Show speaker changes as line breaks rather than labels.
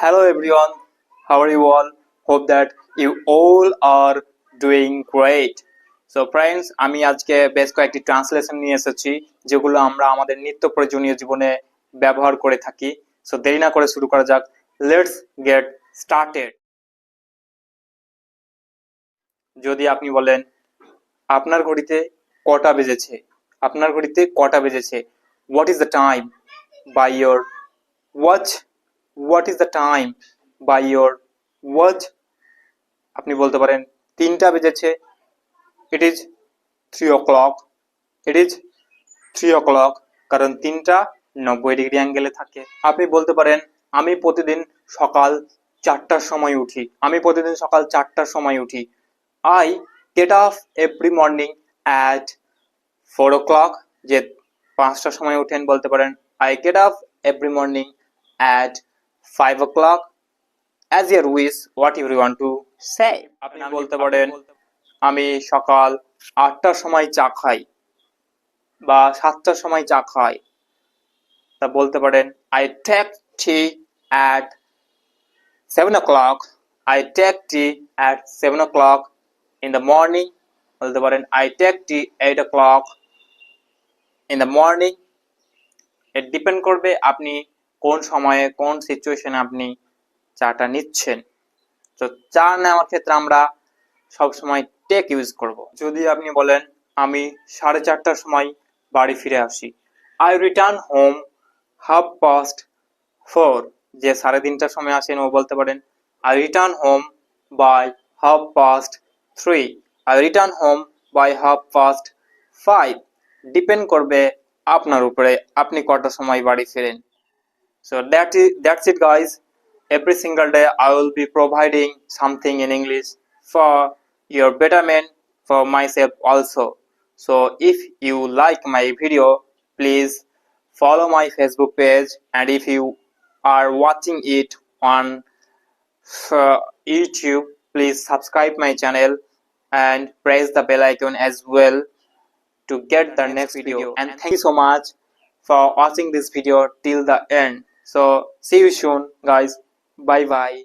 Hello everyone, how are you all? Hope that you all are doing great. So friends আমি আজকে বেশ কয়েকটি translation নিয়ে এসেছি যেগুলো আমরা আমাদের নিত্য প্রয়োজনীয় জীবনে ব্যবহার করে থাকি। সো দেরি না করে শুরু করা যাক। লেটস গেট স্টার্টেড যদি আপনি বলেন আপনার ঘড়িতে কটা বেজেছে? আপনার ঘড়িতে কটা বেজেছে? What is the time by your watch what is the time by your watch আপনি বলতে পারেন, তিনটা বেজেছে। It is three o'clock it is three o'clock কারণ তিনটা নব্বই ডিগ্রি অ্যাঙ্গেলে থাকে। আপনি বলতে পারেন, আমি প্রতিদিন সকাল চারটার সময় উঠি। আমি প্রতিদিন সকাল চারটার সময় উঠি। I get off every morning at four o'clock যে পাঁচটার সময় উঠেন বলতে পারেন। I get up every morning at five o'clock as your wish what you want to say আপনি বলতে পারেন আমি সকাল আটটার সময় চা খাই বা সাতটার সময় চা খাই। তা বলতে পারেন I take tea at seven o'clock I take tea at seven o'clock in the morning বলতে পারেন I take tea eight o'clock in the morning এর ডিপেন্ড করবে আপনি কোন সময়ে কোন সিচুয়েশনে আপনি চাটা নিচ্ছেন? তো চা নেওয়ার ক্ষেত্রে আমরা সবসময় টেক ইউজ করব। যদি আপনি বলেন, আমি সাড়ে চারটার সময় বাড়ি ফিরে আসি। I return home half past four যে সাড়ে তিনটার সময় আসেন, ও বলতে পারেন I return home by half past three I return home by half past five depend করবে আপনার উপরে, আপনি কটার সময় বাড়ি ফেরেন। So that is that's it guys. Every single day I will be providing something in English for your betterment for myself also. So if you like my video, please follow my Facebook page and if you are watching it on uh, YouTube, please subscribe my channel and press the bell icon as well to get the next video. And thank you so much for watching this video till the end. So see you soon guys. Bye bye.